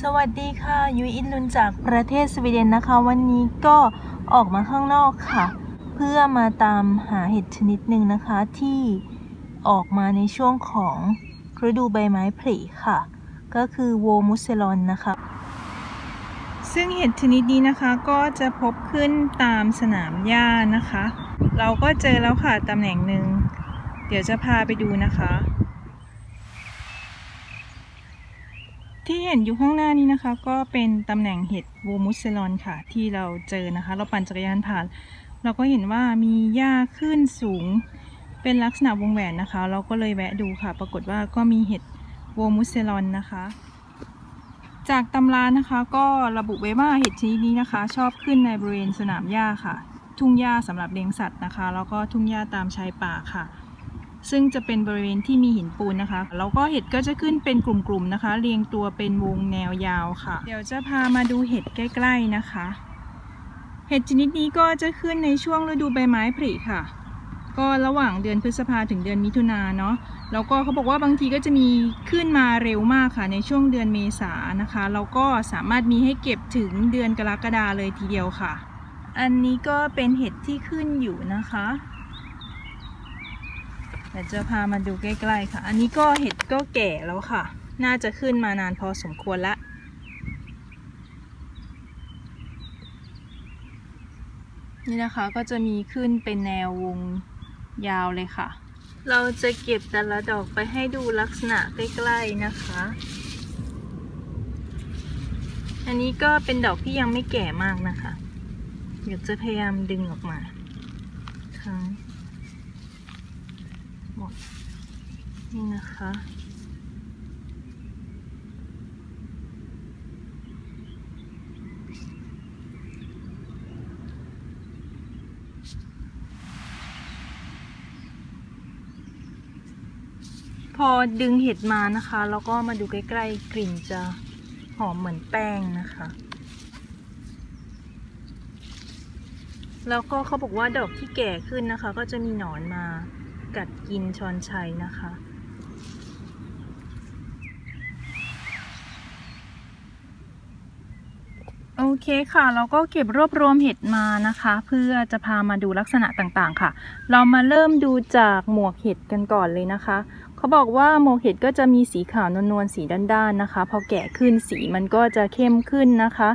สวัสดีค่ะยุยอินลุนจากประเทศสวีเดนนะคะ วันนี้ก็ออกมาข้างนอกค่ะ เพื่อมาตามหาเห็ดชนิดหนึ่งนะคะที่ออกมาในช่วงของฤดูใบไม้ผลิค่ะ ก็คือโวมุสเซลอนนะคะ ซึ่งเห็ดชนิดนี้นะคะก็จะพบขึ้นตามสนามหญ้านะคะ เราก็เจอแล้วค่ะตำแหน่งหนึ่งเดี๋ยวจะพาไปดูนะคะ ที่เห็นอยู่ข้างหน้านี้นะคะ ก็เป็นตำแหน่งเห็ดโวมุสเซลอนค่ะ ที่เราเจอนะคะ เราปั่นจักรยานผ่าน เราก็เห็นว่ามีหญ้าขึ้นสูง เป็นลักษณะวงแหวนนะคะ เราก็เลยแวะดูค่ะ ปรากฏว่าก็มีเห็ดโวมุสเซลอนนะคะ จากตำรานะคะ ก็ระบุไว้ว่าเห็ดชนิดนี้นะคะ ชอบขึ้นในบริเวณสนามหญ้าค่ะ ทุ่งหญ้าสำหรับเลี้ยงสัตว์นะคะ แล้วก็ทุ่งหญ้าตามชายป่าค่ะ ซึ่งจะเป็นบริเวณที่มีหินปูนนะคะ แล้วก็เห็ดก็จะขึ้นเป็นกลุ่มๆนะคะ เรียงตัวเป็นวงแนวยาวค่ะ เดี๋ยวจะพามาดูเห็ดใกล้ๆนะคะ เห็ดชนิดนี้ก็จะขึ้นในช่วงฤดูใบไม้ผลิค่ะ ก็ระหว่างเดือนพฤษภาถึงเดือนมิถุนาเนาะ แล้วก็เขาบอกว่าบางทีก็จะมีขึ้นมาเร็วมากค่ะ ในช่วงเดือนเมษานะคะ แล้วก็สามารถมีให้เก็บถึงเดือนกรกฎาเลยทีเดียวค่ะ อันนี้ก็เป็นเห็ดที่ขึ้นอยู่นะคะ เดี๋ยวจะพามาดูใกล้ๆค่ะ อันนี้ก็เห็ดก็แก่แล้วค่ะ น่าจะขึ้นมานานพอสมควรละนี่นะคะก็จะมีขึ้นเป็นแนววงยาวเลยค่ะ เราจะเก็บแต่ละดอกไปให้ดูลักษณะใกล้ๆนะคะ อันนี้ก็เป็นดอกที่ยังไม่แก่มากนะคะ เดี๋ยวจะพยายามดึงออกมาทั้ง หมด นี่นะคะ พอดึงเห็ดมานะคะ แล้วก็มาดูใกล้ๆกลิ่นจะหอมเหมือนแป้งนะคะแล้วก็เขาบอกว่าดอกที่แก่ขึ้นนะคะ ก็จะมีหนอนมา กัดกินชอนชัยนะคะ โอเคค่ะ เราก็เก็บรวบรวมเห็ดมานะคะ เพื่อจะพามาดูลักษณะต่างๆค่ะ เรามาเริ่มดูจากหมวกเห็ดกันก่อนเลยนะคะ เขาบอกว่าหมวกเห็ดก็จะมีสีขาวนวลๆสีด้านๆนะคะ พอแก่ขึ้นสีมันก็จะเข้มขึ้นนะคะ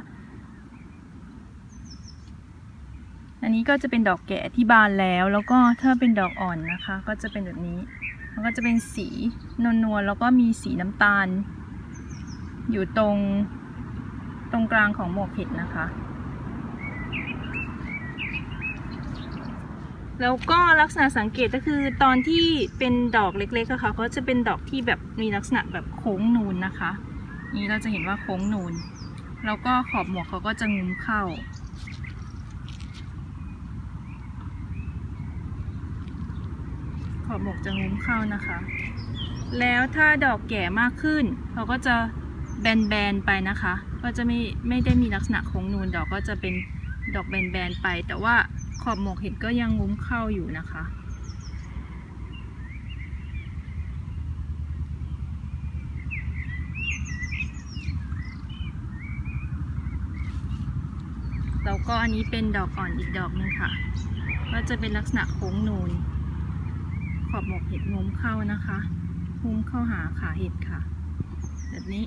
อันนี้ก็จะเป็นดอกแก่ที่บานแล้ว แล้วก็ถ้าเป็นดอกอ่อนนะคะ ก็จะเป็นแบบนี้ มันก็จะเป็นสีนวลๆแล้วก็มีสีน้ำตาล อยู่ตรงตรงกลางของหมวกเห็ดนะคะ แล้วก็ลักษณะสังเกตก็คือตอนที่เป็นดอกเล็กๆะค่ะเขาจะเป็นดอกที่แบบมีลักษณะแบบโค้งนูนนะคะ นี่เราจะเห็นว่าโค้งนูน แล้วก็ขอบหมวกเขาก็จะงุ้มเข้า อบหมวกจะงุ้มเข้านะคะ แล้วถ้าดอกแก่มากขึ้นเขาก็จะแบนๆไปนะคะ ก็จะไม่ไม่ได้มีลักษณะโค้งนูนดอกก็จะเป็นดอกแบนๆไป แต่ว่าขอบหมวกเห็ดก็ยังงุ้มเข้าอยู่นะคะแล้วก็อันนี้เป็นดอกอ่อนอีกดอกหนึงค่ะ ก็จะเป็นลักษณะโค้งนูน อบหมวกเห็ดงุ้มเข้านะคะงุ้มเข้าหาขาเห็ดค่ะ แบบนี้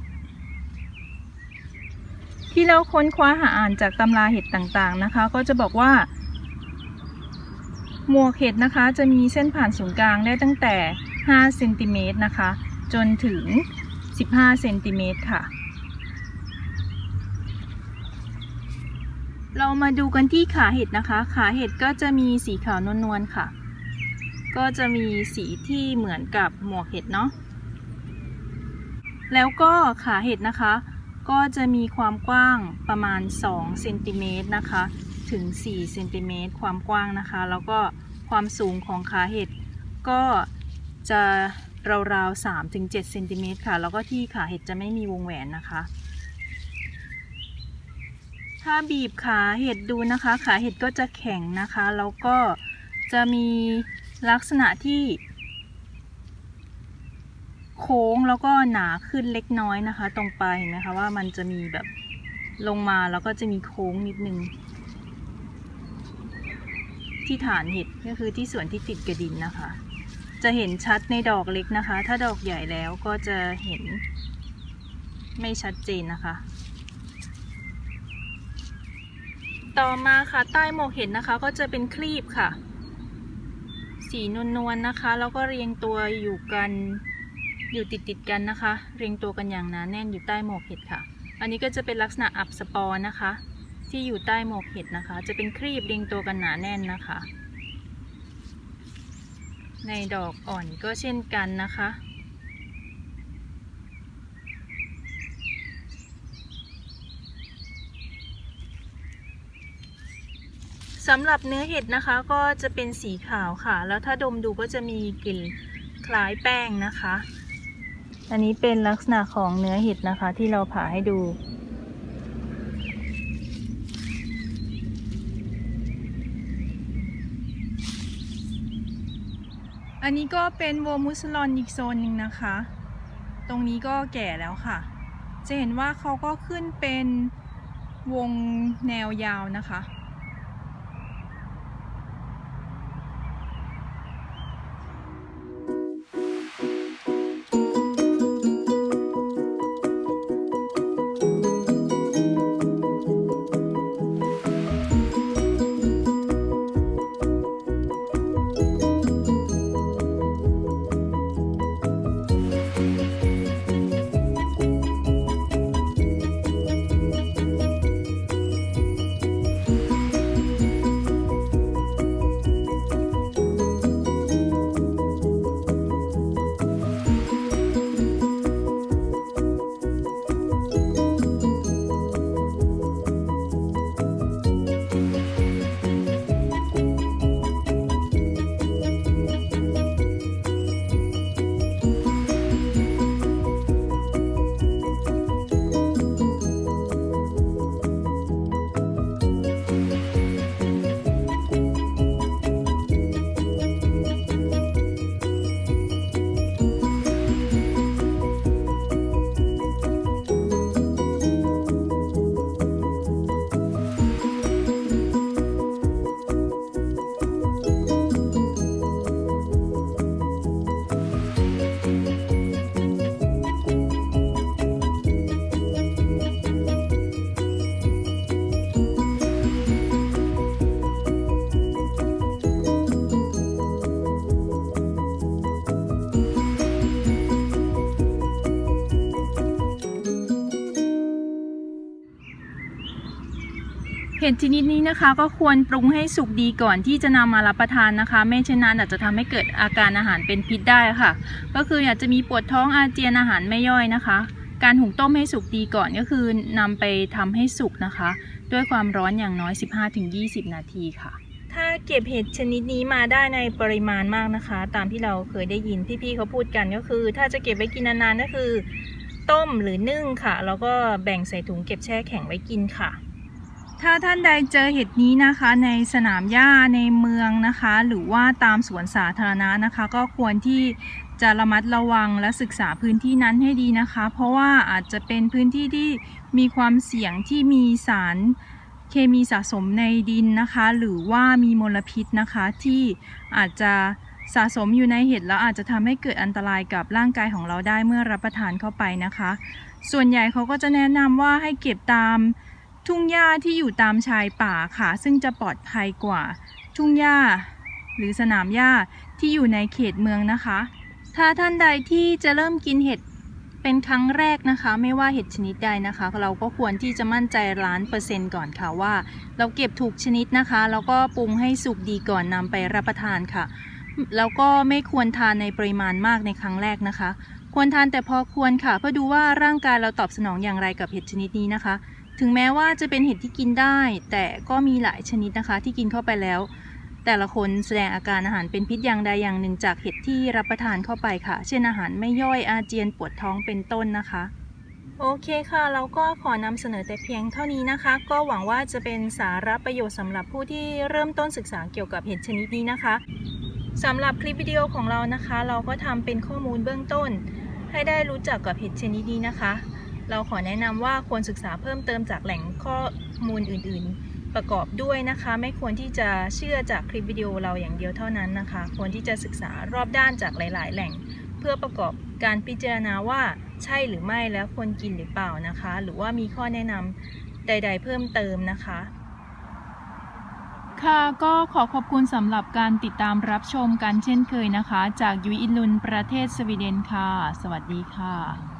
ที่เราค้นคว้าหาอ่านจากตำราเห็ดต่างๆนะคะ ก็จะบอกว่า หมวกเห็ดนะคะ จะมีเส้นผ่านศูนย์กลางได้ตั้งแต่ 5 เซนติเมตรนะคะ จนถึง 15 เซนติเมตรค่ะเรามาดูกันที่ขาเห็ดนะคะ ขาเห็ดก็จะมีสีขาวนวลๆค่ะ ก็จะมีสีที่เหมือนกับหมวกเห็ดเนาะแล้วก็ขาเห็ดนะคะ ก็จะมีความกว้างประมาณ2เซนติเมตรนะคะถึง4เซนติเมตรความกว้างนะคะ แล้วก็ความสูงของขาเห็ดก็จะราวๆ3ถึง7เซนติเมตรค่ะ แล้วก็ที่ขาเห็ดจะไม่มีวงแหวนนะคะ ถ้าบีบขาเห็ดดูนะคะ ขาเห็ดก็จะแข็งนะคะ แล้วก็จะมี ลักษณะที่ โค้งแล้วก็หนาขึ้นเล็กน้อยนะคะ ตรงปลายเห็นไหมคะว่ามันจะมีแบบลงมาแล้วก็จะมีโค้งนิดนึง ที่ฐานเห็ดก็คือที่ส่วนที่ติดกระดินนะคะ จะเห็นชัดในดอกเล็กนะคะ ถ้าดอกใหญ่แล้วก็จะเห็นไม่ชัดเจนนะคะ ต่อมาค่ะใต้หมวกเห็ดนะคะก็จะเป็นคลีบค่ะ สีนวลๆนะคะ แล้วก็เรียงตัวอยู่กันอยู่ติดติดๆกันนะคะ เรียงตัวกันอย่างหนาแน่นอยู่ใต้หมวกเห็ดค่ะ อันนี้ก็จะเป็นลักษณะอับสปอร์นะคะ ที่อยู่ใต้หมวกเห็ดนะคะ จะเป็นครีบเรียงตัวกันหนาแน่นนะคะ ในดอกอ่อนก็เช่นกันนะคะ สำหรับเนื้อเห็ดนะคะก็จะเป็นสีขาวค่ะ แล้วถ้าดมดูก็จะมีกลิ่นคล้ายแป้งนะคะ อันนี้เป็นลักษณะของเนื้อเห็ดนะคะ ที่เราผ่าให้ดูอันนี้ก็เป็นโวมุสลอนอีกโซนหนึ่งนะคะ ตรงนี้ก็แก่แล้วค่ะ จะเห็นว่าเขาก็ขึ้นเป็นวงแนวยาวนะคะ เห็ดชนิดนี้นะคะก็ควรปรุงให้สุกดีก่อนที่จะนำมารับประทานนะคะ ไม่เช่นนั้นอาจจะทำให้เกิดอาการอาหารเป็นพิษได้ค่ะ ก็คืออยากจะมีปวดท้องอาเจียนอาหารไม่ย่อยนะคะ การหุงต้มให้สุกดีก่อนก็คือนำไปทำให้สุกนะคะ ด้วยความร้อนอย่างน้อย 15-20 นาทีค่ะ ถ้าเก็บเห็ดชนิดนี้มาได้ในปริมาณมากนะคะ ตามที่เราเคยได้ยินพี่ๆเขาพูดกันก็คือ ถ้าจะเก็บไว้กินนานๆก็คือ ต้มหรือนึ่งค่ะ แล้วก็แบ่งใส่ถุงเก็บแช่แข็งไว้กินค่ะ ถ้าท่านใดเจอเห็ดนี้นะคะในสนามหญ้าในเมืองนะคะ หรือว่าตามสวนสาธารณะนะคะ ก็ควรที่จะระมัดระวังและศึกษาพื้นที่นั้นให้ดีนะคะ เพราะว่าอาจจะเป็นพื้นที่ที่มีความเสี่ยงที่มีสารเคมีสะสมในดินนะคะ หรือว่ามีมลพิษนะคะที่อาจจะสะสมอยู่ในเห็ดแล้วอาจจะทำให้เกิดอันตรายกับร่างกายของเราได้เมื่อรับประทานเข้าไปนะคะ ส่วนใหญ่เขาก็จะแนะนำว่าให้เก็บตาม ทุ่งหญ้าที่อยู่ตามชายป่าค่ะ ซึ่งจะปลอดภัยกว่า ทุ่งหญ้า หรือสนามหญ้าที่อยู่ในเขตเมืองนะคะ ถ้าท่านใดที่จะเริ่มกินเห็ดเป็นครั้งแรกนะคะ ไม่ว่าเห็ดชนิดใดนะคะ เราก็ควรที่จะมั่นใจล้านเปอร์เซ็นต์ก่อนค่ะว่า เราเก็บถูกชนิดนะคะ แล้วก็ปรุงให้สุกดีก่อนนำไปรับประทานค่ะ แล้วก็ไม่ควรทานในปริมาณมากในครั้งแรกนะคะ ควรทานแต่พอควรค่ะ เพื่อดูว่าร่างกายเราตอบสนองอย่างไรกับเห็ดชนิดนี้นะคะ ถึงแม้ว่าจะเป็นเห็ดที่กินได้ แต่ก็มีหลายชนิดนะคะ ที่กินเข้าไปแล้ว แต่ละคนแสดงอาการอาหารเป็นพิษอย่างใดอย่างหนึ่งจากเห็ดที่รับประทานเข้าไปค่ะ เช่นอาหารไม่ย่อยอาเจียนปวดท้องเป็นต้นนะคะโอเคค่ะ เราก็ขอนำเสนอแต่เพียงเท่านี้นะคะ ก็หวังว่าจะเป็นสาระประโยชน์สำหรับผู้ที่เริ่มต้นศึกษาเกี่ยวกับเห็ดชนิดนี้นะคะสำหรับคลิปวิดีโอของเรานะคะ เราก็ทำเป็นข้อมูลเบื้องต้น ให้ได้รู้จักกับเห็ดชนิดนี้นะคะ เราขอแนะนำว่าควรศึกษาเพิ่มเติมจากแหล่งข้อมูลอื่น ๆ ประกอบด้วยนะคะ ไม่ควรที่จะเชื่อจากคลิปวิดีโอเราอย่างเดียวเท่านั้นนะคะ ควรที่จะศึกษารอบด้านจากหลาย ๆ แหล่ง เพื่อประกอบการพิจารณาว่าใช่หรือไม่แล้วควรกินหรือเปล่านะคะ หรือว่ามีข้อแนะนำใด ๆ เพิ่มเติมนะคะค่ะก็ขอขอบคุณสำหรับการติดตามรับชมกันเช่นเคยนะคะ จากยุยอินลุนประเทศสวีเดนค่ะ สวัสดีค่ะ